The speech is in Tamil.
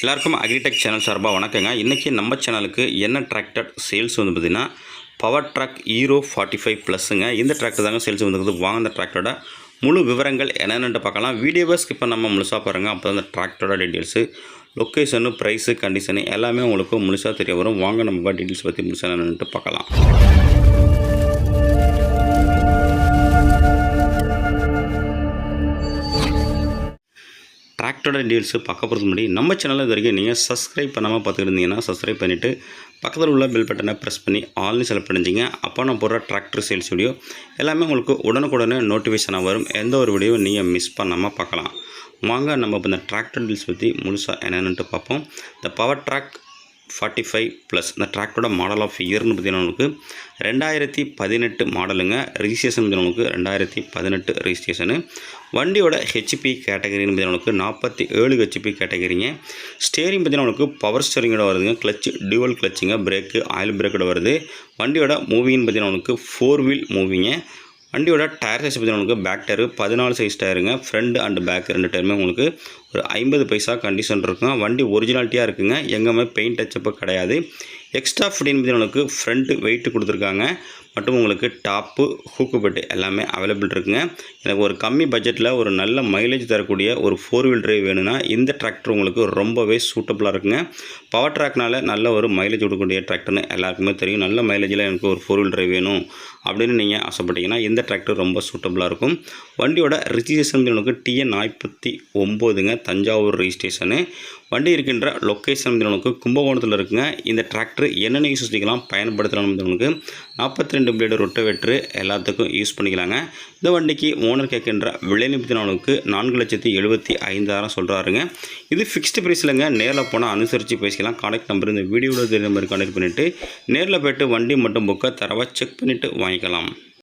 எல்லாருக்கும் அக்ரிடெக் சேனல் சார்பாக வணக்கங்க. இன்றைக்கி நம்ம சேனலுக்கு என்ன டிராக்டர் சேல்ஸ் வந்து பார்த்திங்கன்னா Powertrac hero forty five ப்ளஸ்ஸுங்க இந்த டிராக்டர் தாங்க சேல்ஸ் வந்துருக்குது வாங்க அந்த டிராக்டரோட முழு விவரங்கள் என்னென்னு பார்க்கலாம். வீடியோவை ஸ்கிப் நம்ம முழுசாக பாருங்கள் அப்போ அந்த டிராக்டரோட டீட்டெயில்ஸு லொக்கேஷனு ப்ரைஸு கண்டிஷனு எல்லாமே உங்களுக்கு முழுசாக தெரிய வரும். வாங்க நம்ம டீட்டெயில்ஸ் பற்றி முழுசாக என்னென்னு பார்க்கலாம். டிராக்டரோட டீல்ஸு பார்க்க போகிறது முன்னாடி நம்ம சேனலில் இது வரைக்கும் நீங்கள் சப்ஸ்கிரைப் பண்ணாமல் பார்த்துட்டு இருந்தீங்கன்னா சப்ஸ்கிரைப் பண்ணிவிட்டு பக்கத்தில் உள்ள பெல் பட்டனை ப்ரெஸ் பண்ணி ஆல்னு செலக்ட் பண்ணிச்சிங்க அப்போ நான் போடுற டிராக்டர் சேல்ஸ் வீடியோ எல்லாமே உங்களுக்கு உடனுக்குடனே நோட்டிஃபிகேஷனாக வரும். எந்த ஒரு வீடியோ நீங்கள் மிஸ் பண்ணாமல் பார்க்கலாம். வாங்க நம்ம இப்போ இந்த டிராக்டர் டீல்ஸ் பற்றி முழுசாக என்னென்னுட்டு பார்ப்போம். இந்த Powertrac forty five plus இந்த டிராக்டரோட மாடல் ஆஃப் இயர்னு பார்த்தீங்கன்னா உங்களுக்கு ரெண்டாயிரத்தி பதினெட்டு மாடலுங்க ரிஜிஸ்ட்ரேஷன் பார்த்தீங்கன்னா ரெண்டாயிரத்தி பதினெட்டு ரிஜிஸ்ட்ரேஷனு வண்டியோட ஹெச்பி கேட்டகரின்னு பார்த்தீங்கன்னா உங்களுக்கு நாற்பத்தி ஏழு ஹெச்பி கேட்டகரிங்க ஸ்டேரிங் பார்த்தீங்கன்னா உங்களுக்கு பவர் ஸ்டேரிங்கோட வருதுங்க. கிளச் டியூவல் கிளச்சுங்க பிரேக்கு ஆயில் பிரேக்கோட வருது. வண்டியோட மூவிங்னு பார்த்தீங்கன்னா உங்களுக்கு ஃபோர் வீல் மூவிங்க வண்டியோட டயர் சைஸ் பார்த்தீங்கன்னா உங்களுக்கு பேக் டயரு பதினாலு சைஸ் டயருங்க. ஃப்ரண்ட் அண்ட் பேக் ரெண்டு டயருமே உங்களுக்கு ஒரு ஐம்பது பைசா கண்டிஷன் இருக்குங்க வண்டி ஒரிஜினாலிட்டியாக இருக்குங்க. எங்கேயுமே பெயிண்ட் டச்சப்பு கிடையாது. எக்ஸ்ட்ரா ஃபிட்டின் பார்த்தீங்கன்னா உங்களுக்கு ஃப்ரண்ட் வெயிட் கொடுத்துருக்காங்க. மற்றும் உங்களுக்கு டாப்பு ஹூக்கு பெட்டு எல்லாமே அவைலபிள் இருக்குங்க. எனக்கு ஒரு கம்மி பட்ஜெட்டில் ஒரு நல்ல மைலேஜ் தரக்கூடிய ஒரு ஃபோர் வீல் டிரைவ் வேணும்னா இந்த டிராக்டர் உங்களுக்கு ரொம்பவே சூட்டபுளாக இருக்குங்க. பவர் ட்ராக்னால நல்ல ஒரு மைலேஜ் கொடுக்கக்கூடிய டிராக்டர்னு எல்லாருக்குமே தெரியும். நல்ல மைலேஜில் எனக்கு ஒரு ஃபோர் வீல் டிரைவ் வேணும் அப்படின்னு நீங்கள் ஆசைப்பட்டீங்கன்னா இந்த டிராக்டர் ரொம்ப சூட்டபுளாக இருக்கும். வண்டியோட ரிஜிஸ்ட்ரேஷன் உங்களுக்கு டிஎன் நாற்பத்தி ஒம்போதுங்க தஞ்சாவூர் ரிஜிஸ்ட்ரேஷனு வண்டி இருக்கின்ற லொக்கேஷன் உங்களுக்கு கும்பகோணத்தில் இருக்குங்க. இந்த டிராக்டர் என்னென்ன யூஸ் வச்சுக்கலாம் பயன்படுத்தலாம் உங்களுக்கு நாற்பத்தி ரெண்டு பிளேடு ரொட்டவேட்ரு எல்லாத்துக்கும் யூஸ் பண்ணிக்கலாங்க. இந்த வண்டிக்கு ஓனர் கேட்கின்ற விலை நிமித்தினவனுக்கு நான்கு லட்சத்தி எழுபத்தி ஐந்தாயிரம் சொல்கிறாருங்க இது ஃபிக்ஸ்டு ப்ரைஸ்லங்க நேரில் போனால் அனுசரித்து பேசிக்கலாம். கான்டாக்ட் நம்பர் இந்த வீடியோவில் தெரிஞ்ச மாதிரி கான்டாக்ட் பண்ணிவிட்டு நேரில் போய்ட்டு வண்டி மட்டும் புக்கை தரவாக செக் பண்ணிவிட்டு வாங்கிக்கலாம்.